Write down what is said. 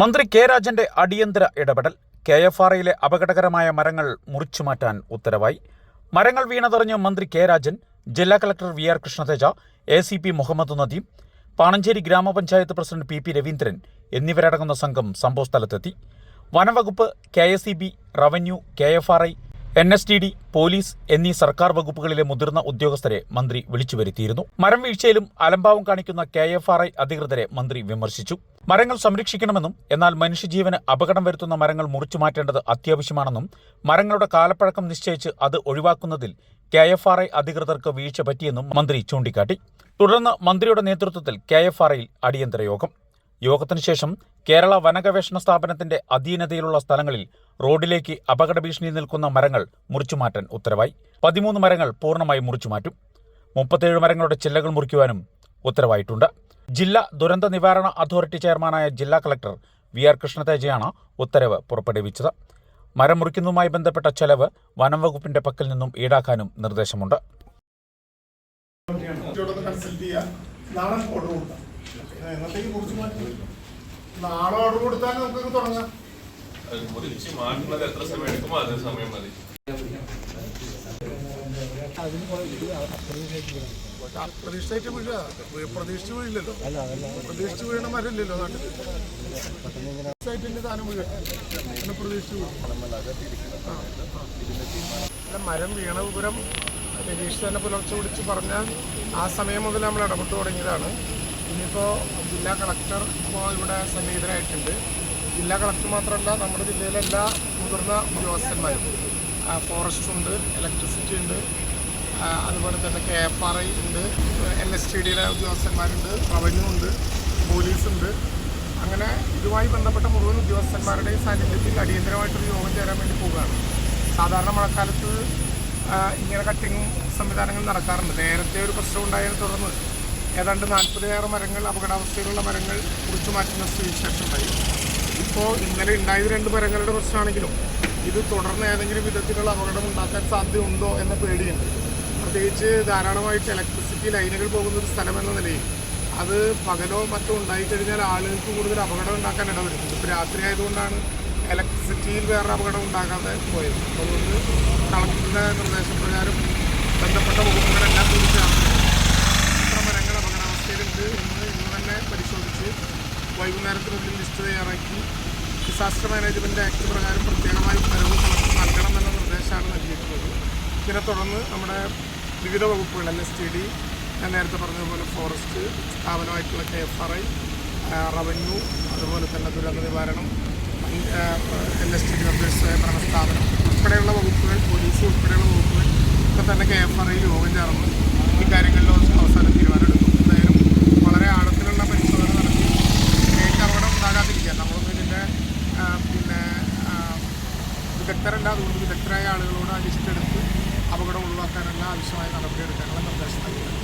മന്ത്രി കെ രാജന്റെ അടിയന്തര ഇടപെടൽ കെ എഫ് ആർ ഐയിലെ അപകടകരമായ മരങ്ങൾ മുറിച്ചുമാറ്റാൻ ഉത്തരവായി. മരങ്ങൾ വീണതറിഞ്ഞ് മന്ത്രി കെ രാജൻ ജില്ലാ collector V R Krishnateja A C P Muhammad Nadeem Panancheri grama panchayat president P P Raveendran എന്നിവരടങ്ങുന്ന സംഘം സംഭവസ്ഥലത്തെത്തി. വനംവകുപ്പ് K S E B revenue K F R I N S T D police എന്നീ സർക്കാർ വകുപ്പുകളിലെ മുതിർന്ന ഉദ്യോഗസ്ഥരെ മന്ത്രി വിളിച്ചു വരുത്തിയിരുന്നു. മരം വീഴ്ചയിലും അലംഭാവം കാണിക്കുന്ന കെ എഫ് ആർ ഐ അധികൃതരെ മന്ത്രി വിമർശിച്ചു. മരങ്ങൾ സംരക്ഷിക്കണമെന്നും എന്നാൽ മനുഷ്യജീവന് അപകടം വരുത്തുന്ന മരങ്ങൾ മുറിച്ചു മാറ്റേണ്ടത് അത്യാവശ്യമാണെന്നും മരങ്ങളുടെ കാലപ്പഴക്കം നിശ്ചയിച്ച് അത് ഒഴിവാക്കുന്നതിൽ കെ എഫ് ആർ ഐ അധികൃതർക്ക് വീഴ്ച പറ്റിയെന്നും മന്ത്രി ചൂണ്ടിക്കാട്ടി. തുടർന്ന് മന്ത്രിയുടെ നേതൃത്വത്തിൽ കെ എഫ് ആർ ഐയിൽ അടിയന്തര യോഗം. യോഗത്തിന് ശേഷം കേരള വനഗവേഷണ സ്ഥാപനത്തിന്റെ അധീനതയിലുള്ള സ്ഥലങ്ങളിൽ റോഡിലേക്ക് അപകട ഭീഷണി നിൽക്കുന്ന മരങ്ങൾ മുറിച്ചുമാറ്റാൻ ഉത്തരവായി. പതിമൂന്ന് മരങ്ങൾ പൂർണമായി മുറിച്ചുമാറ്റും. മുപ്പത്തേഴ് മരങ്ങളുടെ ചില്ലകൾ മുറിക്കുവാനും ഉത്തരവായിട്ടുണ്ട്. ജില്ലാ ദുരന്ത നിവാരണ അതോറിറ്റി ചെയർമാനായ ജില്ലാ കളക്ടർ വി ആർ കൃഷ്ണതേജയാണ് ഉത്തരവ് പുറപ്പെടുവിച്ചത്. മരം മുറിക്കുന്നതുമായി ബന്ധപ്പെട്ട ചെലവ് വനം വകുപ്പിന്റെ പക്കൽ നിന്നും ഈടാക്കാനും നിർദ്ദേശമുണ്ട്. നാളെ എന്നത്തേക്ക് കുറിച്ച് മാറ്റി. നാളെ ഓർഡർ കൊടുത്താൽ നമുക്ക് തുടങ്ങാം. അത് മുറിച്ച് മാറ്റുന്നത് എത്ര സമയം എടുക്കുമോ അത് സമയം മതി. പ്രതീക്ഷിച്ചായിട്ട് വീഴുക പ്രതീക്ഷിച്ച് വീഴില്ലല്ലോ. പ്രതീക്ഷിച്ച് വീഴണ മരമില്ലല്ലോ നാട്ടിൽ പ്രതീക്ഷിച്ചായിട്ട് താനം വീഴുക പിന്നെ പ്രതീക്ഷിച്ച് വീഴും. ആ, ആ. അല്ല, മരം വീണ വിവരം രതീഷ് തന്നെ പുലർച്ചെ വിളിച്ച് പറഞ്ഞാൽ ആ സമയം മുതൽ നമ്മൾ ഇടപെട്ട് തുടങ്ങിയതാണ്. ഇനിയിപ്പോൾ ജില്ലാ കളക്ടർ ഇപ്പോൾ ഇവിടെ സന്നിഹിതരായിട്ടുണ്ട് ജില്ലാ കളക്ടർ മാത്രമല്ല നമ്മുടെ ജില്ലയിലെ എല്ലാ മുതിർന്ന ഉദ്യോഗസ്ഥന്മാരും. ഫോറസ്റ്റ് ഉണ്ട് ഇലക്ട്രിസിറ്റി ഉണ്ട് അതുപോലെ തന്നെ കെ എഫ് ആർ ഐ ഉണ്ട് എൽ എസ് ടി ഡിയിലെ ഉദ്യോഗസ്ഥന്മാരുണ്ട് റവന്യൂ ഉണ്ട് പോലീസുണ്ട് അങ്ങനെ ഇതുമായി ബന്ധപ്പെട്ട മുഴുവൻ ഉദ്യോഗസ്ഥന്മാരുടെയും സാന്നിധ്യത്തിൽ അടിയന്തരമായിട്ടൊരു യോഗം ചേരാൻ വേണ്ടി പോവുകയാണ്. സാധാരണ മഴക്കാലത്ത് ഇങ്ങനെ കട്ടിങ്ങും സംവിധാനങ്ങൾ നടക്കാറുണ്ട്. നേരത്തെ ഒരു പ്രശ്നം ഉണ്ടായതിനെ തുടർന്ന് ഏതാണ്ട് നാൽപ്പതിലേറെ മരങ്ങൾ അപകടാവസ്ഥയിലുള്ള മരങ്ങൾ കുറിച്ചു മാറ്റുന്ന സ്ഥിതിവിശേഷം ഉണ്ടായി. ഇപ്പോൾ ഇന്നലെ ഉണ്ടായത് രണ്ട് മരങ്ങളുടെ പ്രശ്നമാണെങ്കിലും ഇത് തുടർന്ന് ഏതെങ്കിലും വിധത്തിലുള്ള അപകടം ഉണ്ടാക്കാൻ സാധ്യതയുണ്ടോ എന്ന പേടിയുണ്ട്. പ്രത്യേകിച്ച് ധാരാളമായിട്ട് ഇലക്ട്രിസിറ്റി ലൈനുകൾ പോകുന്ന ഒരു സ്ഥലം എന്ന നിലയിൽ അത് പകലോ മറ്റോ ഉണ്ടായിക്കഴിഞ്ഞാൽ ആളുകൾക്ക് കൂടുതൽ അപകടം ഉണ്ടാക്കാൻ ഇടവരും ഇപ്പോൾ രാത്രി ആയതുകൊണ്ടാണ് ഇലക്ട്രിസിറ്റിയിൽ വേറെ അപകടം ഉണ്ടാകാതെ പോയത്. അതുകൊണ്ട് കളക്ടറുടെ നിർദ്ദേശപ്രകാരം ബന്ധപ്പെട്ട വകുപ്പുകളെല്ലാം കൂടി ചേർന്ന് എത്ര മരങ്ങൾ അപകടാവസ്ഥയിലുണ്ട് എന്ന് ഇന്ന് തന്നെ പരിശോധിച്ച് വൈകുന്നേരത്തിനുള്ളിൽ ലിസ്റ്റ് തയ്യാറാക്കി. ഡിസാസ്റ്റർ മാനേജ്മെന്റ് ആക്ട് പ്രകാരം പ്രത്യേകമായി വരവ് കളക്ടർ നൽകണം എന്ന നിർദ്ദേശമാണ് നൽകിയിട്ടുള്ളത്. ഇതിനെ തുടർന്ന് നമ്മുടെ വിവിധ വകുപ്പുകൾ എൻ എസ് ടി ഡി ഞാൻ നേരത്തെ പറഞ്ഞതുപോലെ forest സ്ഥാപനമായിട്ടുള്ള K F R I revenue അതുപോലെ തന്നെ ദുരന്ത നിവാരണം എൻ എസ് ടി ഡി തദ്ദേശ സ്വയംഭരണ സ്ഥാപനം ഉൾപ്പെടെയുള്ള വകുപ്പുകൾ പോലീസ് ഉൾപ്പെടെയുള്ള വകുപ്പുകൾ ഇപ്പം തന്നെ കെ എഫ് ആർ ഐ യോഗം ചേർന്ന് ഈ കാര്യങ്ങളിൽ അവസാനം തീരുമാനമെടുക്കും. വിദഗ്ധരല്ല അതുകൊണ്ട് വിദഗ്ധരായ ആളുകളോട് ആ ലിസ്റ്റ് എടുത്ത് അപകടം ഒഴിവാക്കാനുള്ള ആവശ്യമായ നടപടിയെടുക്കാനുള്ള നിർദ്ദേശം നൽകുന്നത്